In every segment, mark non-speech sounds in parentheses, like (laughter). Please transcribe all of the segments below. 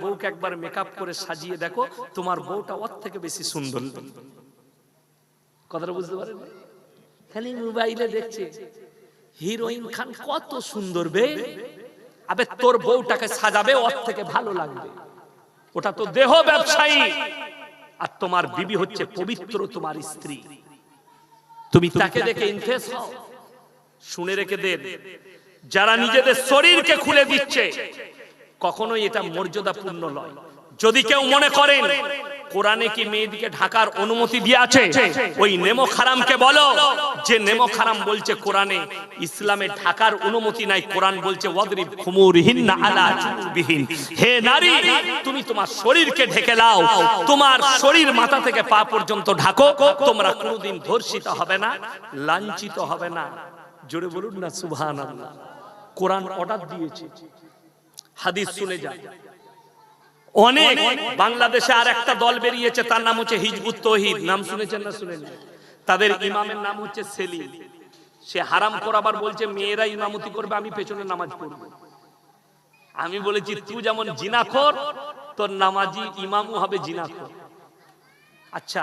বউকে একবার মেকআপ করে সাজিয়ে দেখো, তোমার বউটা ওর থেকে বেশি সুন্দর। কথাটা বুঝতে পারেন খালি মোবাইলে দেখছে হিরোইন খান কত সুন্দর বে। আবে তোর বউটাকে সাজাবে, ওর থেকে ভালো লাগবে। ওটা তো দেহ ব্যবসায়ী। আর তোমার বিবি হচ্ছে পবিত্র তোমার স্ত্রী। তুমি তাকে দেখে ইনফেস হও। শুনে রেখে দেন যারা নিজেদের শরীরকে খুলে দিচ্ছে কখনোই এটা মর্যাদাপূর্ণ নয়। যদি কেউ মনে করেন কোরআনে কি মেয়েদিকে ঢাকার অনুমতি দিয়ে আছে? ওই নেমো খারামকে বলো। যে নেমো খারাম বলছে কোরআনে ইসলামে ঢাকার অনুমতি নাই কোরআন বলছে ওয়াদরিব খুমুরহিন আলা জুবিহিন হে নারী তুমি তোমার শরীরকে ঢেকে লাও তোমার শরীর মাথা থেকে পা পর্যন্ত ঢাকো। তোমরা কোনোদিন ধর্ষিত হবে না লাঞ্ছিত হবে না। জোরে বলুন না সুবহানাল্লাহ। কোরআন অর্ডার দিয়েছে। হাদিস শুনে যান অনেক বাংলাদেশে আর একটা দল বেরিয়েছে তার নাম হচ্ছে হিজবুত তহিদ। নাম শুনেছেন না শুনেন তাদের ইমামের নাম হচ্ছে সেলিম। সে হারাম করাবার বলছে মেয়েরা ইমামতি করবে আমি পেছনে নামাজ পড়ব। আমি বলেছি তুই যেমন জিনাখোর তোর নামাজি ইমামও হবে জিনাখোর। আচ্ছা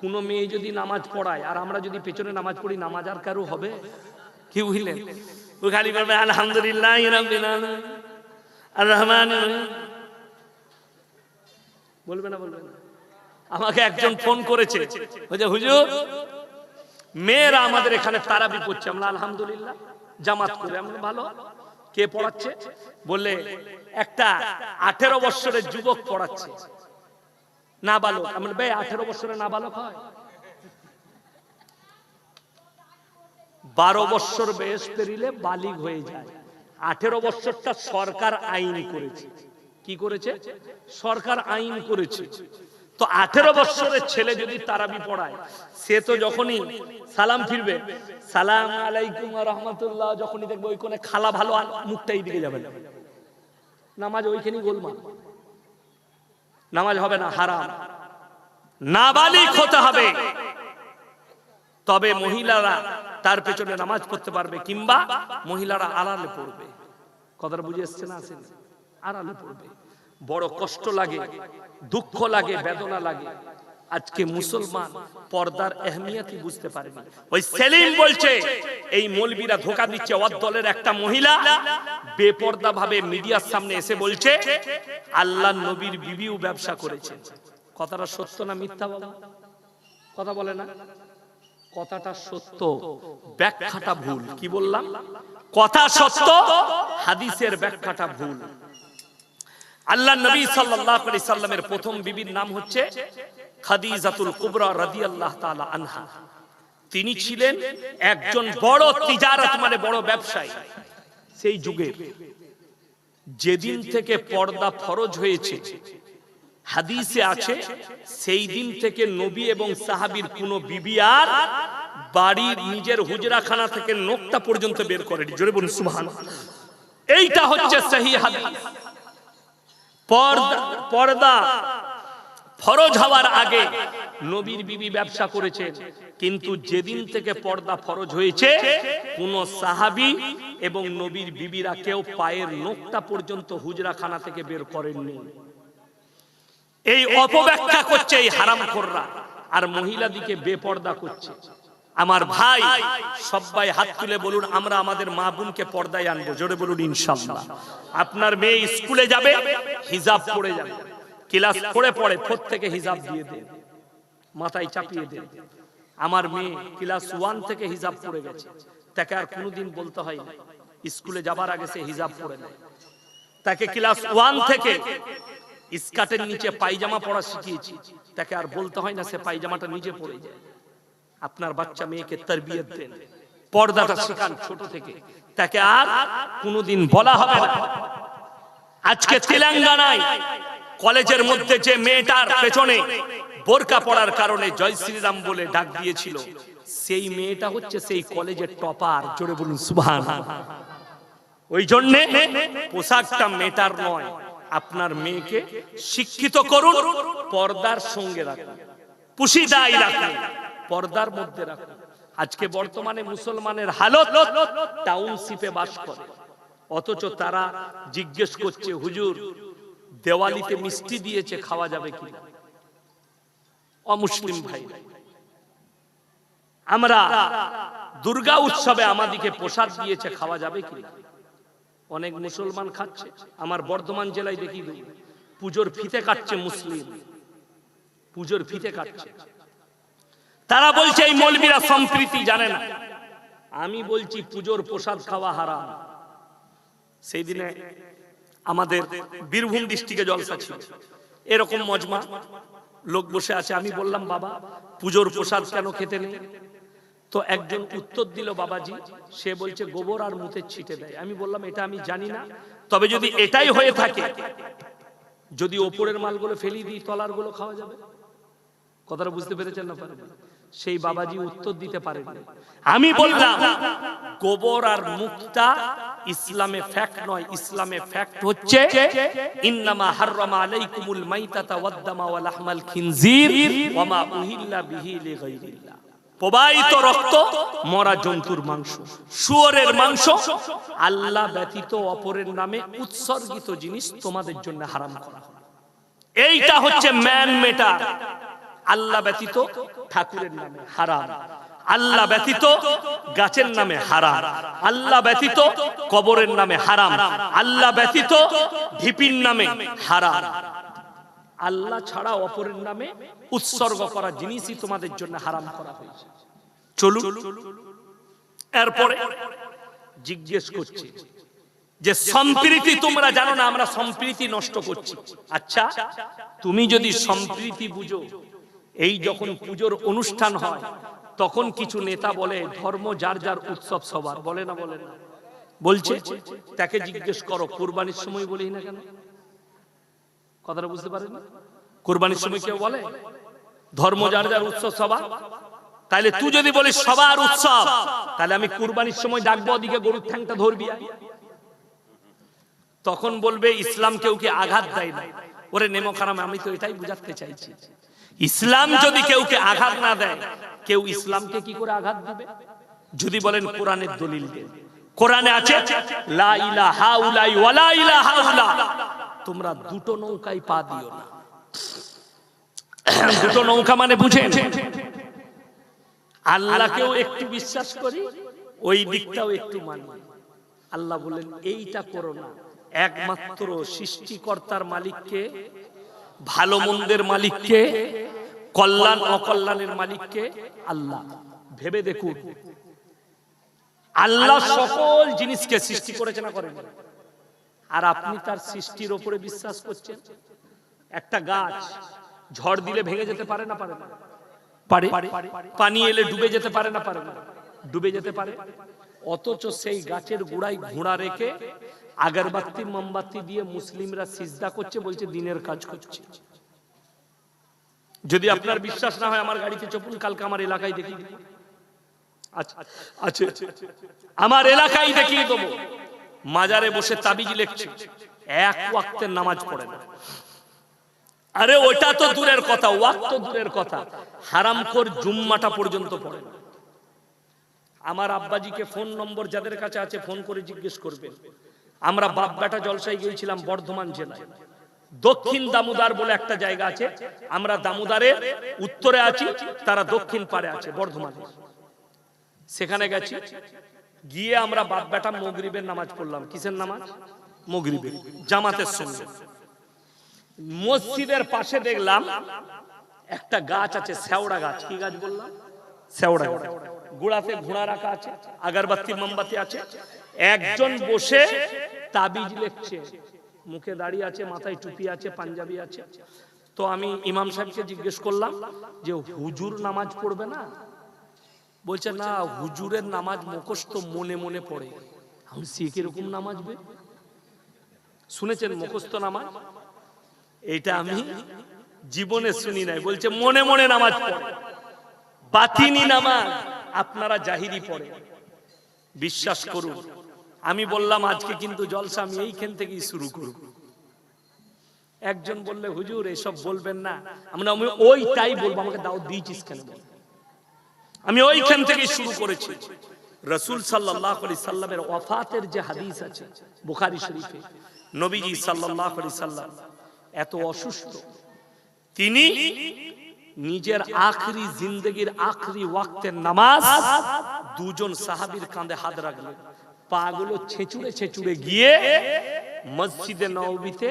কোন মেয়ে যদি নামাজ পড়ায় আর আমরা যদি পেছনে নামাজ পড়ি নামাজ আর কারও হবে? কি বুঝলেন? খালি বলবে আলহামদুলিল্লাহ আর রহমান বলবে না বলবে না। আমাকে একজন ফোন করেছে। হুজুর, মেয়েরা আমাদের এখানে তারাবি পড়ছে। আমরা, আলহামদুলিল্লাহ, জামাত করে। আমরা ভালো। কে পড়াচ্ছে? বললে, একটা আঠেরো বছরের যুবক পড়াচ্ছে। না বালক আমরা ভাই আঠেরো বছরের না বালক হয়? বারো বছর বয়স পেরিলে বালিগ হয়ে যায়। আঠেরো বছরটা সরকার আইন করেছে। কি করেছে? সরকার আইন করেছে। তো আঠেরো বছরের ছেলে যদি তারাবি পড়ায়, সে তো যখনই সালাম ফিরবে, সালাম আলাইকুম রহমতুল্লাহ, যখনই দেখবে ওই কোনে খালা ভালো মুখটা দিকে যাবে না। নামাজ ওইখানেই গোলমাল। নামাজ হবে না, হারাম। নাবালিক হতে হবে। তবে মহিলারা তার পেছনে নামাজ পড়তে পারবে কিংবা মহিলারা আড়ালে পড়বে। কথাটা বুঝে এসছে না আসেন আড়ালে পড়বে। বড় কষ্ট লাগে দুঃখ লাগে বেদনা লাগে। আজকে মুসলমান পর্দার এহমিয়াতি বুঝতে পারেনি। ওই সেলিম বলছে এই মৌলবীরা ধোকা দিচ্ছে ওর দলের একটা মহিলা। বেপর্দা ভাবে মিডিয়ার সামনে এসে বলছে আল্লাহ নবীর বিবিও ব্যবসা করেছে কথাটা সত্য না মিথ্যা বলা? কথা বলে না? কথাটা সত্য ব্যাখ্যাটা ভুল কি বললাম? কথা সত্য হাদিসের ব্যাখ্যাটা ভুল। আল্লাহ নবী সাল্লাল্লাহু আলাইহি সাল্লামের প্রথম বিবির নাম হচ্ছে খাদিজাতুল কুবরা রাদিয়াল্লাহু তাআলা আনহা। তিনি ছিলেন একজন বড় তিজারত মানে বড় ব্যবসায়ী। সেই যুগের যেদিন থেকে পর্দা ফরজ হয়েছে হাদিসে আছে সেই দিন থেকে নবী এবং সাহাবীর কোন বিবি আর বাড়ির নিজের হুজরাখানা থেকে নোকটা পর্যন্ত বের করেনি। জোরে বলুন সুবহান এইটা হচ্ছে সহি হাদিস। পর্দা পর্দা ফরজ হওয়ার আগে নবীর বিবি ব্যবসা করেছে। কিন্তু যেদিন থেকে পর্দা ফরজ হয়েছে কোন সাহাবি এবং নবীর বিবিরা কেউ পায়ের নোকটা পর্যন্ত হুজরাখানা থেকে বের করেননি। এই অপব্যাখ্যা করছে এই হারাম খোররা। আর মহিলা দিকে বেপর্দা করছে। আমার ভাই সবাই হাত তুলে বলুন আমরা আমাদের মা বোনকে পর্দায় আনব। জোরে বলুন ইনশাল্লাহ। আপনার মেয়ে স্কুলে যাবে হিজাব পড়ে যাবে। ক্লাস পড়ে পড়ে প্রত্যেকে হিজাব দিয়ে দেন মাথায় চাপিয়ে দেন আমার মেয়ে ক্লাস ওয়ান থেকে হিজাব পড়ে গেছে। তাকে আর কোনোদিন বলতে হয় না। স্কুলে যাবার আগে সে হিজাব পড়ে নেয়। তাকে ক্লাস ওয়ান থেকে স্কার্টের নিচে পায়জামা পরা শিখিয়েছি। তাকে আর বলতে হয় না সে পায়জামাটা নিচে পড়ে যায়। আপনার বাচ্চা মেয়েকে তরবিয়ত দেন। পর্দাটা শেখান ছোট থেকে। তাকে আর কোনোদিন বলা হবে না। আজকে তেলেঙ্গানায় কলেজের মধ্যে যে মেয়েটার পেছনে বোরকা পড়ার কারণে জয় শ্রীরাম বলে ডাক দিয়েছিল। সেই মেয়েটা হচ্ছে সেই কলেজের টপার। জোরে বলুন সুবহান ওই জন্যে পোশাকটা মেটার নয়। আপনার মেয়েকে শিক্ষিত করুন, পর্দার সঙ্গে রাখুন। পুশিদাই রাখুন, পর্দার মধ্যে রাখুন। আজকে বর্তমানে মুসলমানের হালত টাউনশিপে বাস করে। অথচ তারা জিজ্ঞেস করছে, হুজুর, দেওয়ালিতে মিষ্টি দিয়েছে, খাওয়া যাবে কি অমুসলিম ভাই, আমরা দুর্গা উৎসবে আমাদিকে প্রসাদ দিয়েছে, খাওয়া যাবে কি অনেক মুসলমান খাচ্ছে, আমার বর্ধমান জেলায় দেখি পুজোর ফিতে কাটছে মুসলিম। পুজোর ফিতে কাটছে। তারা বলছে, এই মৌলবীরা সম্প্রীতি জানে না। আমি বলছি, পুজোর প্রসাদ খাওয়া হারাম। সেই দিনে আমাদের বীরভূম ডিস্ট্রিক্টে জলসা ছিল। এরকম মজমা। লোক বসে আছে। আমি বললাম, বাবা, পুজোর প্রসাদ কেন খেতে নেই? তো একজন উত্তর দিল বাবাজি সে বলছে গোবর আর মুতের ছিটে দেয়। আমি বললাম এটা আমি জানি না। তবে যদি এটাই হয়ে থাকে যদি ওপরের মালগুলো ফেলি দিই তলারগুলো খাওয়া যাবে? কথাটা বুঝতে পেরেছেন না পারেন সেই বাবাজি উত্তর দিতে পারেন আমি বললাম গোবর আর মুক্তা ইসলামে ফ্যাক্ট নয় ইসলামে ফ্যাক্ট হচ্ছে ইন্নামা হাররামা আলাইকুমুল মাইতাতা ওয়াদ-দামা ওয়া লাহমাল খিনজির ওয়া মা উহিল্লা বিহি লিগাইরিল্লাহ প্রবাহিত রক্ত মরা জন্তুর মাংস শুয়োরের মাংস আল্লাহ ব্যতীত অপরের নামে উৎসর্গিত জিনিস তোমাদের জন্য হারাম করা এইটা হচ্ছে ম্যান মেটার আল্লাহ ব্যতীত ঠাকুরের নামে হারাম। আল্লাহ ব্যতীত গাছের নামে হারাম। আল্লাহ ব্যতীত কবরের নামে হারাম। আল্লাহ ব্যতীত ঢিপির নামে হারাম। আল্লাহ ছাড়া অপরের নামে উৎসর্গ করা জিনিসই তোমাদের জন্য হারাম করা হয়েছে। চলুন, এরপরে জিজ্ঞেস করছি যে সম্প্রীতি তোমরা জানো না, আমরা সম্প্রীতি নষ্ট করছি। আচ্ছা তুমি যদি সম্প্রীতি বুঝো, এই যখন পুজোর অনুষ্ঠান হয়, তখন কিছু নেতা বলে, ধর্ম যার যার উৎসব সবার। বলে না বলে না। বলছে, তাকে জিজ্ঞেস করো, কোরবানির সময় বলি না কেন? কথাটা বুঝতে পারেন কোরবানির সময় কেউ বলে ধর্ম যার যার উৎসব সবার। তাহলে তুই যদি বলিস সবার উৎসব তাহলে আমি কুরবানির সময় ডাকবো ওদিকে গরুর ঠ্যাংটা ধরবি। তখন বলবে ইসলাম কেউ কি আঘাত দেয় না? ওরে নেমো খারাম আমি তো এটাই বুঝাতে চাইছি। ইসলাম যদি কেউকে আঘাত না দেয় কেউ ইসলামকে কি করে আঘাত দিবে? যদি বলেন কোরআনের দলিল দেন কোরআনে আছে লা ইলাহা উলাই ওয়ালা ইলাহা উলা তোমরা দুটো নৌকায় পা দিও না। (coughs) দুটো নৌকা মানে বুঝেন? আল্লাহকেও একটু বিশ্বাস করি ওই দিকটাও একটু মানি। আল্লাহ বলেন এইটা করো না। একমাত্র সৃষ্টিকর্তার মালিককে ভালো মন্দের মালিককে কল্যাণ অকল্যাণের মালিককে আল্লাহ। ভেবে দেখুন আল্লাহ সকল জিনিসকে সৃষ্টি করেছে না করেন? আর আপনি তার সৃষ্টির ওপরে বিশ্বাস করছেন একটা গাছ ঝড় দিলে ভেঙে যেতে পারে না পারে পারে পানি এলে ডুবে যেতে পারে না পারে ডুবে যেতে পারে অথচ সেই গাছের গোড়ায় ঘোড়া রেখে আগরবাতি মোমবাতি দিয়ে মুসলিমরা সিজদা করছে বলছে দিনের কাজ করছে যদি আপনার বিশ্বাস না হয় আমার গাড়িতে চপুন কালকে আমার এলাকায় দেখিয়ে আচ্ছা আছে আমার এলাকায় দেখিয়ে দেবো মাজারে বসে তাবিজ লেখছে। এক ওয়াক্তের নামাজ পড়ে না। আরে ওটা তো দূরের কথা ওয়াক তো দূরের কথা। হারাম কর জুম্মাটা পর্যন্ত পড়ে না। আমার আব্বাজিকে ফোন নম্বর যাদের কাছে আছে ফোন করে জিজ্ঞেস করবেন আমরা বাপ বেটা জলসায় গিয়েছিলাম বর্ধমান জেলায়। দক্ষিণ দামোদার বলে একটা জায়গা আছে। আমরা দামোদারের উত্তরে আছি, তারা দক্ষিণ পারে আছে বর্ধমানে। সেখানে গেছি। গিয়ে আমরা বাপ বেটা মগরিবের নামাজ পড়লাম। কিসের নামাজ? মগরিবের জামাতের সঙ্গে। মসজিদের পাশে দেখলাম একটা গাছ আছে শেওড়া গাছ। কি গাছ বললাম? শেওড়া গাছ। গোড়াতে ঘোড়া রাখা আছে আগারবাতি মোমবাতি আছে। একজন বসে তাবিজ লিখছে। মুখে দাড়ি আছে মাথায় টুপি আছে পাঞ্জাবি আছে। তো আমি ইমাম সাহেবকে জিজ্ঞেস করলাম যে হুজুর নামাজ পড়বে না? বলছে না হুজুরের নামাজ মুখস্থ মনে মনে পড়ে। আমি সে কীরকম নামাজ বে? শুনেছেন মুখস্থ নামাজ? এটা আমি জীবনে শুনি নাই। বলছে মনে মনে নামাজ পড়ে। বাতিনি নামাজ আপনারা জাহিরি পড়ে। বিশ্বাস করুন। আমি বললাম আজকে কিন্তু জলসা আমি এইখান থেকেই শুরু করব। একজন বললে হুজুর এসব বলবেন না। আমরা আমি ওইটাই বলব আমাকে দাও দিয়েছিস কেন? আমি ওইখান থেকেই শুরু করেছি। রসুল সাল্লাহ আলি সাল্লামের ওয়াফাতের যে হাদিস আছে, বুখারি শরীফে, নবীজি সাল্লাহ আলি সাল্লাম এত অসুস্থ। তিনি নিজের আখরি জিন্দগির আখরি ওয়াক্তের নামাজ দুজন সাহাবীর কাঁধে হাত রাখলেন। পাগুলো ছেঁচুড়ে ছেঁচুড়ে গিয়ে মসজিদে নবীতে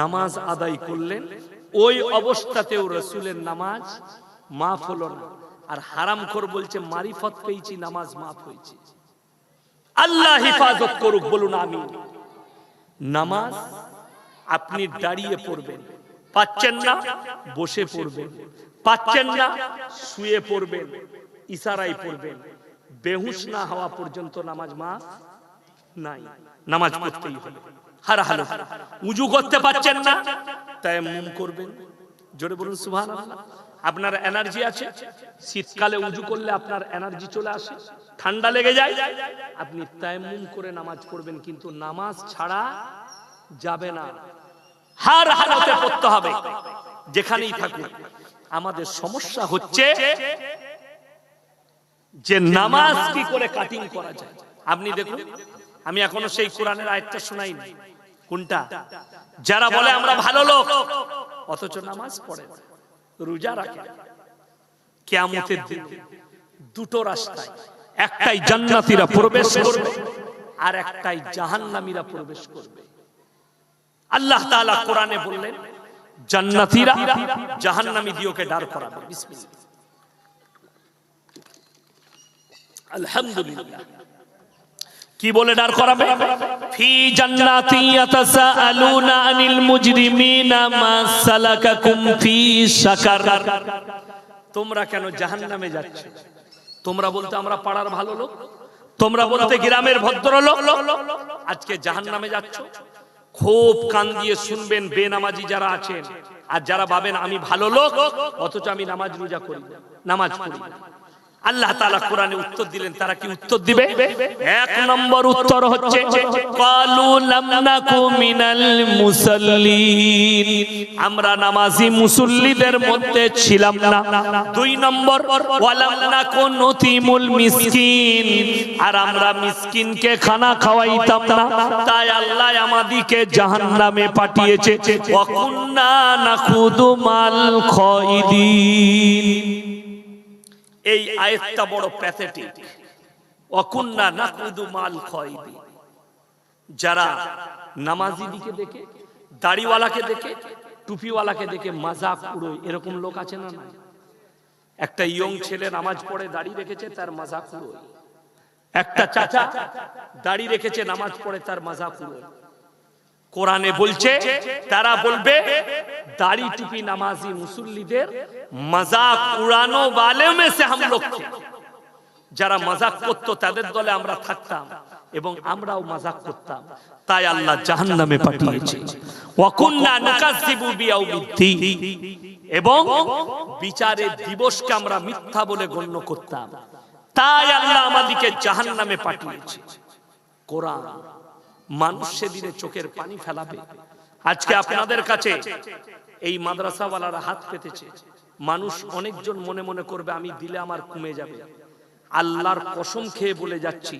নামাজ আদায় করলেন। ওই অবস্থাতেও রসুলের নামাজ মাফ হলো না। আর হারাম কর বলছে মারিফত পেয়েছি নামাজ মাফ হয়েছে। আল্লাহ হিফাজত করুক বলুন আমি নামাজ আপনি দাঁড়িয়ে পড়বেন। পাচ্ছেন না? বসে পড়বেন। পাচ্ছেন না? শুয়ে পড়বেন। ইশারায় পড়বেন। বেহুশ না হওয়া পর্যন্ত নামাজ মা নাই। নামাজ পড়তেই হবে। হার হার উজু করতে পারছেন না? তাই মুম করবেন। জোরে বলুন সুবহান আপনার এনার্জি আছে? শীতকালে উজু করলে আপনার এনার্জি চলে আসে। ঠান্ডা লেগে যায়। আপনি তায়াম্মুম করে নামাজ পড়বেন, কিন্তু নামাজ ছাড়া যাবে না। হার হালতে পড়তে হবে। যেখানেই থাকুন আমাদের সমস্যা হচ্ছে যে নামাজ কি করে কাটিং করা যায়। আপনি দেখুন, আমি এখনও সেই কোরআনের আয়াতটা শোনাইনি। কোনটা? যারা বলে, আমরা ভালো লোক, অথচ নামাজ পড়ে। রোজা রাখে। কিয়ামতের দিন দুটো রাস্তায়। একটাই জান্নাতীরা প্রবেশ করবে আর একটাই জাহান্নামীরা প্রবেশ করবে। আল্লাহ তাআলা কোরআনে বললেন জান্নাতীরা জাহান্নামী দিওকে দাঁড় করাবে। বিসমিল্লাহ। আলহামদুলিল্লাহ। কি বলে দাঁড় করাবে? ফি জান্নাতি ইয়াতাসাআলুনা আনিল মুজরিমিনা মা সালাকাকুম ফি সাকার তোমরা কেন জাহান্নামে যাচ্ছ? তোমরা বলতে আমরা পাড়ার ভালো লোক। তোমরা বলতে গ্রামের ভদ্রলোক। আজকে জাহান্নামে যাচ্ছ। খুব কান দিয়ে শুনবেন বেনামাজি যারা আছেন। আর যারা ভাবেন আমি ভালো লোক, অথচ আমি নামাজ রোজা করি। নামাজ পড়ি। আল্লাহ তাআলা কোরআনে উত্তর দিলেন তারা কি উত্তর দিবে? এক নম্বর উত্তর হচ্ছে কালু লাম নাকু মিনাল মুসাল্লিন। আমরা নামাজি মুসল্লিদের মধ্যে ছিলাম না। দুই নম্বর ওয়ালাম নাকু নতিমুল মিসকিন। আর আমরা মিসকিনকে খানা খাওয়াইতাম না। তাই আল্লাহ আমাদিকে জাহান্নামে পাঠিয়েছে। ওয়া কুন্না নাখুদু মাল খাইদিন। এই আয়াতটা বড় প্যাথেটিক। অকুন্না নাকুদু মাল খয়দি। যারা নামাজি দিকে দেখে, দাড়িওয়ালাকে দেখে, টুপিওয়ালাকে দেখে মাজাক উড়োয়, এরকম লোক আছে না না একটা ইয়ং ছেলে নামাজ পড়ে, দাড়ি রেখেছে, তার মাজাক উড়োয়। একটা চাচা দাড়ি রেখেছে, নামাজ পড়ে, তার মাজাক উড়োয়। কোরআনে বলছে তারা বলবে দাড়ি টুপি নামাজি মুসল্লিদের মজাক উড়ানো বালে মেসে হাম লোক যারা মজাক করত তাদের দলে আমরা থাকতাম এবং আমরাও মজাক করতাম। তাই আল্লাহ জাহান্নামে পাঠিয়েছে। ওয়াকুন্না নুকাজ্জিবু বিয়াউমিদ্দিন। এবং বিচারের দিবসকে আমরা মিথ্যা বলে গণ্য করতাম। তাই আল্লাহ আমাদেরকে জাহান নামে পাঠিয়েছে। কোরআন। মানুষ সেদিনে চোখের পানি ফেলাবে। আজকে আপনাদের কাছে এই মাদ্রাসাওয়ালারা হাত পেতেছে। মানুষ অনেকজন মনে মনে করবে আমি দিলে আমার কমে যাবে। আল্লাহর কসম খেয়ে বলে যাচ্ছি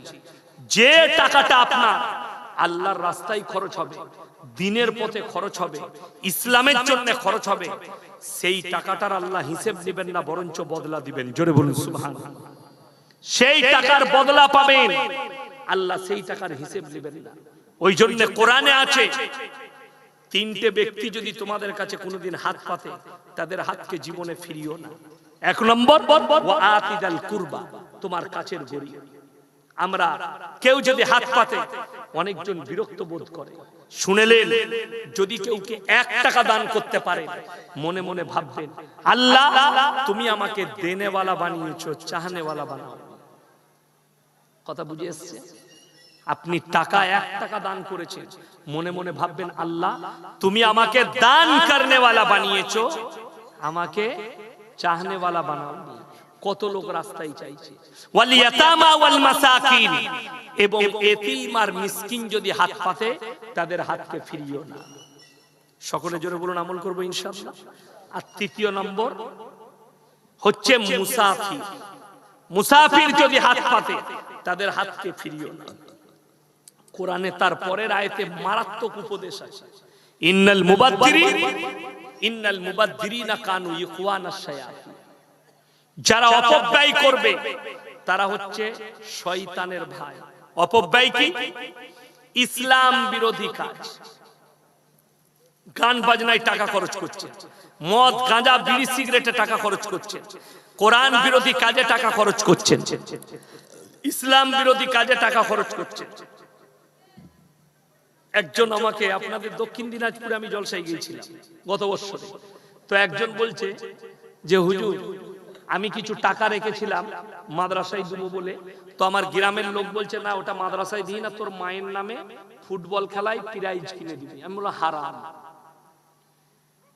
যে টাকাটা আপনার আল্লাহর রাস্তায় খরচ হবে দিনের পথে খরচ হবে ইসলামের জন্য খরচ হবে সেই টাকাটার আল্লাহ হিসেব দিবেন না বরঞ্চ বদলা দিবেন। জোরে বলুন সুবহান সেই টাকার বদলা পাবেন। আল্লাহ সেই টাকার হিসেব নেবেন না। ওই জন্য কোরআনে আছে তিনটে ব্যক্তি যদি তোমাদের কাছে কোনোদিন হাত পাতে তাদের হাতকে জীবনে ফিরিও না। এক নম্বর আতিদাল কুরবা তোমার কাছের গরিব আমরা কেউ যদি হাত পাতে অনেকজন বিরক্ত বোধ করে। শুনেলেন যদি কেউকে এক টাকা দান করতে পারে মনে মনে ভাববেন আল্লাহ তুমি আমাকে দেনেওয়ালা বানিয়েছ চাহনেওয়ালা বানাও। কথা বুঝে এসছে? আপনি টাকা এক টাকা দান করেছেন। মনে মনে ভাববেন, আল্লাহ, তুমি আমাকে দান করনেওয়ালা বানিয়েছো, আমাকে চাহনেওয়ালা বানাওনি। কত লোক রাস্তায় চাইছে। ওয়াল ইয়াতামা ওয়াল মাসাকিন। এবং এতিম আর মিসকিন যদি হাত পাতে, তাদের হাতকে ফিরিও না। সকলে জোরে বলুন, আমল করব ইনশাআল্লাহ। আর তৃতীয় নম্বর হচ্ছে মুসাফির। মুসাফির যদি হাত পাতে, তাদের হাতকে ফিরিও না। কোরআনে তার পরের আয়তে মারাত্মক উপদেশ আছে। ইন্নাল মুবাদ্দিরি ইন্নাল মুবাদ্দিরিনা কানু ইখওয়ানাশ শায়াতিন। যারা অপব্যয় করবে তারা হচ্ছে শয়তানের ভাই। অপব্যয় কি? ইসলাম বিরোধী কাজ। গান বাজনায় টাকা খরচ করছে। মদ গাঁজা বিড়ি সিগারেটে টাকা খরচ করছে। কোরআন বিরোধী কাজে টাকা খরচ করছেন ইসলাম বিরোধী কাজে টাকা খরচ করছে। একজন আমাকে, আপনাদের দক্ষিণ দিনাজপুরে আমি জলসায় গিয়েছিলাম গত বছরে। তো একজন বলছে যে, হুজুর, আমি কিছু টাকা রেখেছিলাম মাদ্রাসায় দেবো বলে। তো আমার গ্রামের লোক বলছে, না, ওটা মাদ্রাসায় দিই না, তোর মায়ের নামে ফুটবল খেলায় প্রাইজ কিনে দিবি। আমি বললাম, হারাম।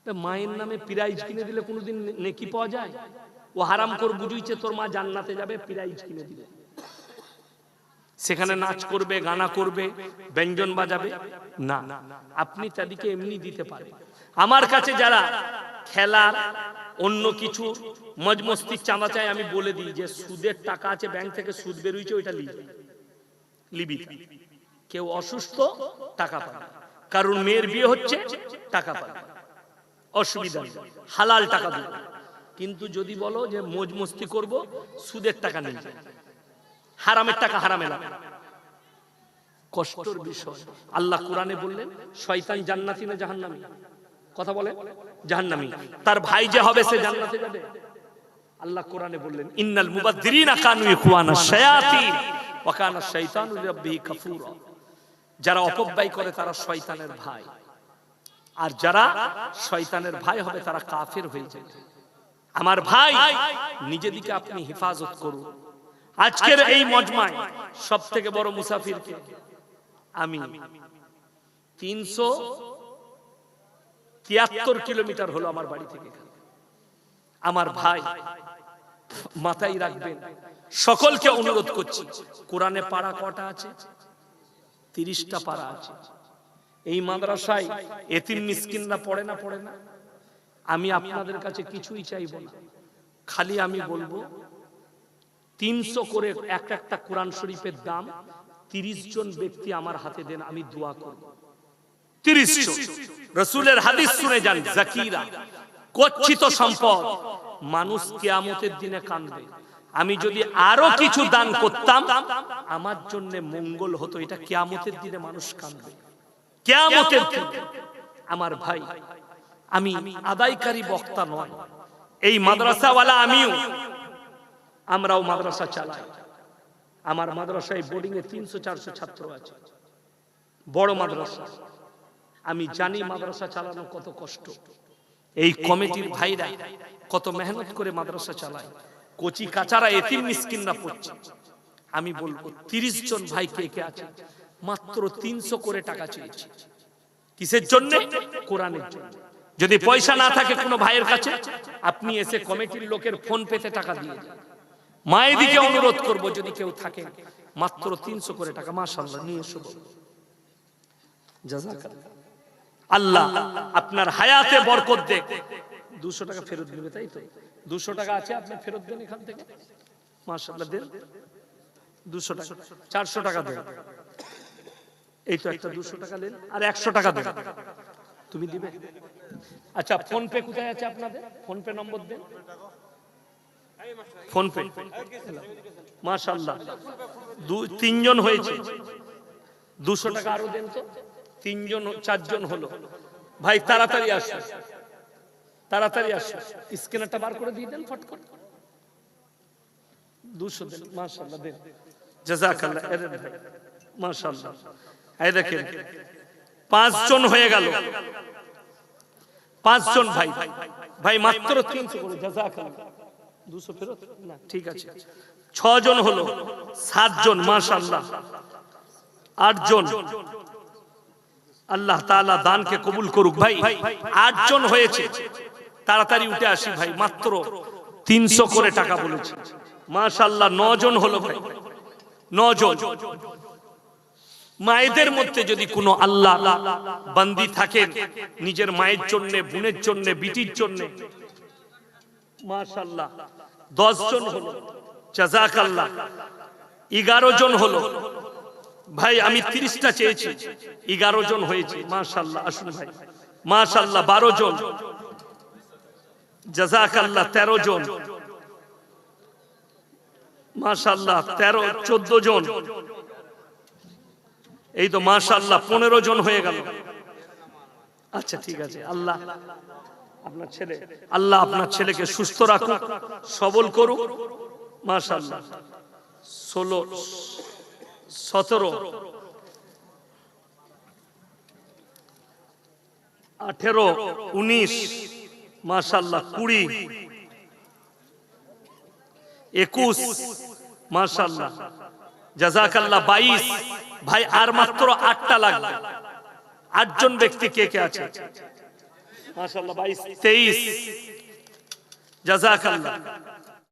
মায়ের নামে প্রাইজ কিনে দিলে কোনোদিন নেকি পাওয়া যায়? ও হারাম কর বুঝুইছে তোর মা জান্নাতে যাবে প্রাইজ কিনে দিবে। সেখানে নাচ করবে, গানা করবে, ব্যঞ্জন বাজাবে? না। আপনি তাদেরকে এমনি দিতে পারেন। আমার কাছে যারা খেলার অন্য কিছু মজমস্তির চাঁদা চাই আমি বলে দিই যে সুদের টাকা আছে, ব্যাংক থেকে সুদ বেরোইছে, ওইটা লিবি। লিবি কেউ অসুস্থ, টাকা পাবে কারণ মেয়ের বিয়ে হচ্ছে, টাকা পাবে অসুবিধা নেই। হালাল টাকা দেবে কিন্তু যদি বলো যে মজমস্তি করব, সুদের টাকা নেই। হারামের টাকা হারামে না। কষ্টর বিষয়। আল্লাহ কোরআনে বললেন, শয়তান জান্নাতি না জাহান্নামী? কথা বলে? জাহান্নামী। তার ভাই যে হবে সে জান্নাতে যাবে। আল্লাহ কোরআনে বললেন, ইন্নাল মুবাদ্দিরিনা কানু ইখওয়ানা শায়াতিন ওয়া কানা শাইতানু লিরাব্বিহি কাফুরা। যারা অপব্যয় করে তারা শয়তানের ভাই। আর যারা শয়তানের ভাই হবে তারা কাফের হয়ে যাবে। আমার ভাই নিজে দিকে আপনি হেফাজত করুন। আজকের এই মজমায় সব থেকে বড় মুসাফিরকে আমি তিনশো তিয়াত্তর কিলোমিটার হলো আমার বাড়ি থেকে আমার ভাই মাথায় রাখবেন সকলকে অনুরোধ করছি কোরআনে পাড়া কটা আছে? তিরিশটা পাড়া আছে। এই মাদ্রাসায় এতিম মিসকিনরা পড়ে না পড়ে না? আমি আপনাদের কাছে কিছুই চাইব না। খালি আমি বলব তিনশো করে এক একটা কোরআন শরীফের দাম তিরিশ জন ব্যক্তি আমার হাতে দেন, আমি দোয়া করব। তিরিশ রসুলের হাদিস শুনে যান, জাকিরা, কচ্ছিত সম্পদ। মানুষ কেয়ামতের দিনে আমি যদি আরও কিছু দান করতাম, আমার জন্য মঙ্গল হতো, এটা কেয়ামতের দিনে মানুষ কাঁদবে। কেয়ামতের দিনে আমার ভাই, আমি আদায়কারী বক্তা নয়, এই মাদ্রাসাওয়ালা আমিও আমরাও মাদ্রাসা চালাই। আমার মাদ্রাসায় বোর্ডিং এ তিনশো, চারশো ছাত্র আছে। বড় মাদ্রাসা। আমি জানি মাদ্রাসা চালানো কত কষ্ট। এই কমিটির ভাইরা কত মেহনত করে মাদ্রাসা চালায়। কচি কাচারা এতিম মিসকিনরা পড়ছে। আমি বলব, তিরিশ জন ভাই কে কে আছে? মাত্র তিনশো করে টাকা চেয়েছি। কিসের জন্য? কোরআনের জন্য। যদি পয়সা না থাকে কোনো ভাইয়ের কাছে, আপনি এসে কমিটির লোকের ফোন পেতে টাকা দিয়ে যান মায়েদিকে অনুরোধ করব যদি কেউ থাকে মাত্র তিনশো করে টাকা মাশাল্লাহ নিয়ে এসো আল্লাহ আপনার হায়াতে বরকত দেখ। দুশো টাকা ফেরত দিবে তাই তো? দুশো টাকা আছে আপনি ফেরত দেন এখান থেকে। মাশাল্লাহ দেন। দুশো টাকা চারশো টাকা দেন। এই তো একটা দুশো টাকা দেন আর একশো টাকা দেন। তুমি দিবে? আচ্ছা ফোন পে কোথায় আছে আপনাদের? ফোন পে নম্বর দেন। ফোন পে মাশাল্লাহ তিনজন হয়েছে। দুশো টাকা আরও দেন তো। তিনজন, চারজন হলো। ভাই, তাড়াতাড়ি আসো। তাড়াতাড়ি আসো। স্ক্যানারটা বার করে দিয়ে দেন ফট করে। দুশো দেন মাশাল্লাহ দেন। জাজাকাল্লাহ মাশাল্লাহ এই দেখেন, পাঁচজন হয়ে গেল। পাঁচজন ভাই। ভাই, মাত্র তিনশো করে জাজাকাল্লাহ দুশো ফেরত? না ঠিক আছে। ছজন হলো সাতজন মাশাল্লাহ আটজন। আল্লাহ তাআলা দানকে কবুল করুক ভাই। আটজন হয়েছে। তাড়াতাড়ি উঠে আসি ভাই মাত্র তিনশো করে টাকা বলেছে। মাশাল্লাহ নজন হলো ভাই। নজন। মায়েদের মধ্যে যদি কোনো আল্লাহ বান্দি থাকেন নিজের মায়ের জন্য বোনের জন্য বিটির জন্য মাশাল্লাহ দশ জন হলো। জাজাকাল্লাহ এগারো জন হলো। ভাই, আমি তিরিশটা চেয়েছি। এগারো জন হয়েছে। মাশাল্লাহ আসুন ভাই। মাশাল্লাহ বারো জন জাজাকাল্লাহ তেরো জন মাশাল্লাহ তেরো চোদ্দ জন এই তো মাশাল্লাহ পনেরো জন হয়ে গেল। আচ্ছা ঠিক আছে। আল্লাহ। আপনার ছেলে। আল্লাহ আপনার ছেলেকে সুস্থ রাখুক, সবল করুক। মাশাল্লাহ ষোলো, সতেরো, আঠেরো, উনিশ মাশাল্লাহ কুড়ি, একুশ মাশাল্লাহ জাজাকাল্লাহ বাইশ। ভাই, আর মাত্র আটটা লাগবে। আটজন ব্যক্তি কে কে আছে? মাশাল্লাহ বাইশ তেইশ। জাজাকাল্লাহ